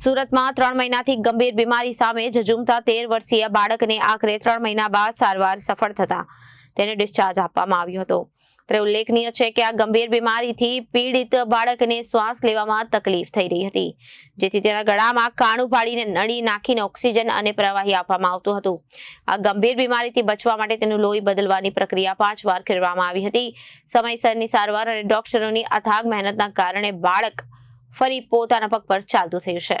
સુરતમાં ત્રણ મહિનાથી ગંભીર બીમારી સામે ઝઝુમતા તેર વર્ષીય બાળકને આખરે ત્રણ મહિના બાદ સારવાર સફળ થતા તેને ડિસ્ચાર્જ આપવામાં આવ્યો હતો. ત્યારે ઉલ્લેખનીય છે કે આ ગંભીર બીમારીથી પીડિત બાળકને શ્વાસ લેવામાં તકલીફ થઈ રહી હતી, જેથી તેના ગળામાં કાણું પાડીને નળી નાખીને ઓક્સિજન અને પ્રવાહી આપવામાં આવતું હતું. આ ગંભીર બીમારીથી બચવા માટે તેનું લોહી બદલવાની પ્રક્રિયા પાંચ વાર કરવામાં આવી હતી. સમયસરની સારવાર અને ડોક્ટરોની અથાગ મહેનતના કારણે બાળક ફરી પોતાના પગ પર ચાલતું થયું છે.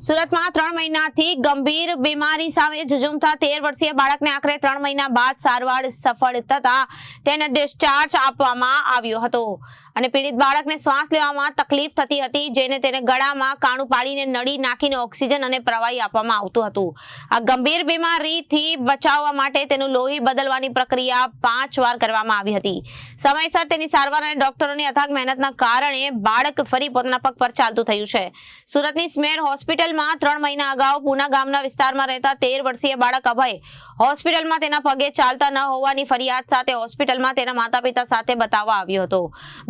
સુરતમાં ત્રણ મહિનાથી ગંભીર બીમારી સામે ઝઝુમતા તેર વર્ષીય બાળકને આખરે ત્રણ મહિના બાદ સારવાર સફળ થતા તેને ડિસ્ચાર્જ આપવામાં આવ્યો હતો. અને પીડિત બાળકને શ્વાસ લેવામાં તકલીફ થતી હતી, જેને તેને ગળામાં કાણું પાડીને નળી નાખીને ઓક્સિજન અને પ્રવાહી આપવામાં આવતું હતું. આ ગંભીર બીમારીથી બચાવવા માટે તેનું લોહી બદલવાની પ્રક્રિયા પાંચ વાર કરવામાં આવી હતી. સમયસર તેની સારવાર અને ડોક્ટરોની અથાગ મહેનતના કારણે બાળક ફરી પોતાના પગ પર ચાલતું થયું છે. સુરતની સ્મેર હોસ્પિટલમાં ત્રણ મહિના અગાઉ પુના ગામના વિસ્તારમાં રહેતા તેર વર્ષીય બાળક અભય હોસ્પિટલમાં તેના પગે ચાલતા ન હોવાની ફરિયાદ સાથે હોસ્પિટલમાં તેના માતા પિતા સાથે બતાવવા આવ્યો હતો.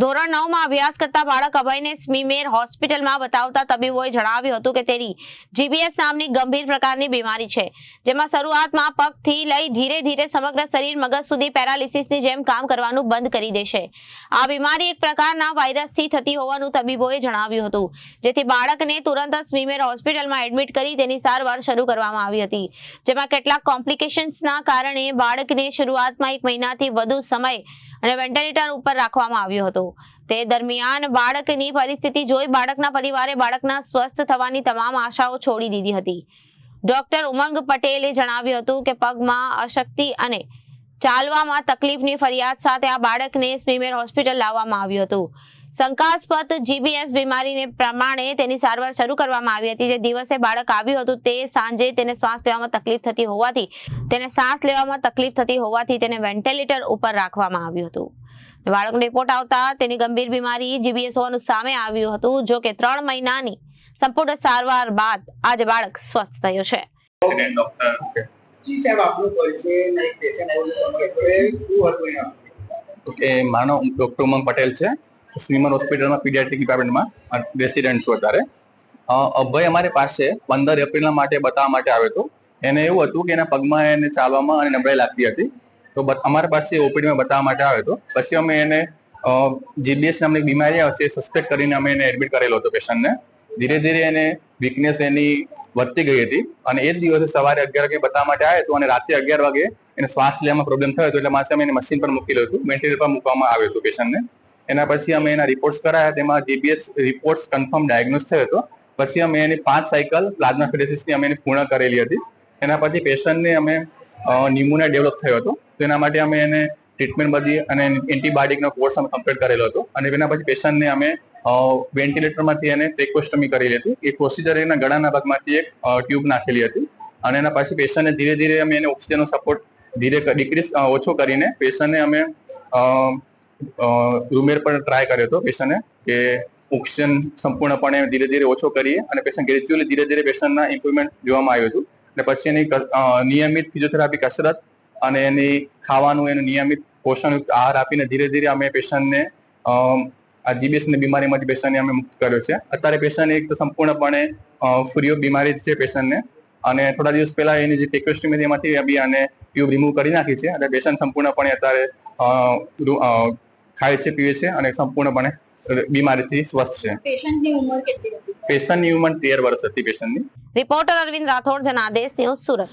ધોરણ નવમાં અભ્યાસ કરતા બાળક અભયને સ્મીમેર હોસ્પિટલમાં બતાવતા તબીબોએ જણાવ્યું હતું કે તેની જીબીએસ નામની ગંભીર પ્રકારની બીમારી છે, જેમાં શરૂઆતમાં પગથી લઈ ધીરે ધીરે સમગ્ર શરીર મગજ સુધી પેરાલિસિસની જેમ કામ કરવાનું બંધ કરી દેશે. આ બીમારી એક પ્રકારના વાયરસથી થતી હોવાનું તબીબોએ જણાવ્યું હતું, જેથી બાળકને તુરંત જ સ્મીમેર હોસ્પિટલમાં એડમિટ કરી તેની સારવાર શરૂ કરવામાં આવી હતી. જેમાં કેટલાક કોમ્પ્લિકેશન્સના કારણે બાળકને શરૂઆતમાં એક મહિનાથી વધુ સમય અને વેન્ટિલેટર ઉપર રાખવામાં આવ્યો હતો. તે દરમિયાન બાળકની પરિસ્થિતિ જોઈ બાળકના પરિવારે બાળકના સ્વસ્થ થવાની તમામ આશાઓ છોડી દીધી હતી. ડોક્ટર ઉમંગ પટેલે જણાવ્યું હતું કે પગમાં અશક્તિ અને ચાલવામાં તકલીફની ફરિયાદ સાથે આ બાળકને સ્મીમેર હોસ્પિટલ લાવવામાં આવ્યું હતું. શંકાસ્પદ જીબીએસ બીમારીને પ્રમાણે તેની સારવાર શરૂ કરવામાં આવી હતી. જે દિવસે બાળક આવ્યું હતું તે સાંજે તેને શ્વાસ લેવામાં તકલીફ થતી હોવાથી, તેને શ્વાસ લેવામાં તકલીફ થતી હોવાથી તેને વેન્ટિલેટર ઉપર રાખવામાં આવ્યું હતું. બાળકનો રિપોર્ટ આવતા તેની ગંભીર બીમારી જીબીએસ હોવાનું સામે આવ્યું હતું, જો કે ત્રણ મહિનાની સંપૂર્ણ સારવાર બાદ આજે બાળક સ્વસ્થ થયો છે. જી સાહેબ, આપનું ડોક્ટર ઉમંગ પટેલ છે. સ્વીમર હોસ્પિટલમાં પીડિયાટ્રિક ડિપાર્ટમેન્ટમાં રેસિડેન્ટ છું અત્યારે. અભય અમારી પાસે પંદર એપ્રિલના માટે બતાવવા માટે આવ્યો હતો. એને એવું હતું કે એના પગમાં એને ચાલવામાં અને નબળાઈ લાગતી હતી. તો અમારા પાસે ઓપીડીમાં બતાવવા માટે આવ્યો હતો. પછી અમે એને જીબીએસ નામની બીમારી આવે છે સસ્પેક્ટ કરીને અમે એને એડમિટ કરેલો હતો પેશન્ટને ધીરે ધીરે એને વીકનેસ એની વધતી ગઈ હતી. અને એ જ દિવસે સવારે અગિયાર વાગે બતાવવા માટે આવ્યો હતો અને રાત્રે અગિયાર વાગે એને શ્વાસ લેવામાં પ્રોબ્લેમ થયો હતો એટલે માસે અમે એને મશીન પર મૂકેલું હતું વેન્ટિલેટર પર મૂકવામાં આવ્યું હતું પેશન્ટને એના પછી અમે એના રિપોર્ટ્સ કરાયા. તેમાં જીબીએસ રિપોર્ટ્સ કન્ફર્મ ડાયગ્નોઝ થયો હતો. પછી અમે એની પાંચ સાયકલ પ્લાઝમા ફિલિસિસની અમે એને પૂર્ણ કરેલી હતી. એના પછી પેશન્ટને અમે ન્યુમોનિયા ડેવલપ થયો હતો. તો એના માટે અમે એને ટ્રીટમેન્ટ બધી અને એન્ટીબાયોટિકનો કોર્સ અમે કમ્પ્લીટ કરેલો હતો. અને એના પછી પેશન્ટને અમે વેન્ટિલેટરમાંથી એને ટ્રેકોસ્ટમી કરેલી હતી. એ પ્રોસિજર એના ગળાના ભાગમાંથી એક ટ્યુબ નાખેલી હતી. અને એના પછી પેશન્ટને ધીરે ધીરે અમે એને ઓક્સિજનનો સપોર્ટ ધીરે ડિક્રીઝ ઓછો કરીને પેશન્ટને અમે રૂમેર પર ટ્રાય કર્યો હતો પેશન્ટને કે ઓક્સિજન સંપૂર્ણપણે ધીરે ધીરે ઓછો કરીએ અને પેશન્ટ ગ્રેજ્યુઅલી ધીરે ધીરે પેશન્ટના ઇમ્પ્રુવમેન્ટ જોવામાં આવ્યું હતું. અને પછી એની નિયમિત ફિઝિયોથેરાપી કસરત અને એની ખાવાનું એનું નિયમિત પોષણયુક્ત આહાર આપીને ધીરે ધીરે અમે પેશન્ટને આ જીબીએસની બીમારીમાંથી પેશન્ટને અમે મુક્ત કર્યો છે. અત્યારે પેશન્ટ એક તો સંપૂર્ણપણે ફ્રી ઓફ બીમારી છે પેશન્ટને. અને થોડા દિવસ પહેલા એની જે ટેકોસ્ટમી એમાંથી બી આને ટ્યુબ રિમૂવ કરી નાખી છે. અને પેશન્ટ સંપૂર્ણપણે અત્યારે ખાય છે પીવે છે અને સંપૂર્ણપણે બીમારીથી સ્વસ્થ છે. પેશન્ટની ઉંમર કેટલી હતી? પેશન્ટની ઉંમર તેર વર્ષ હતી પેશન્ટની. Reporter Arvind Rathod Janadesh news Surat.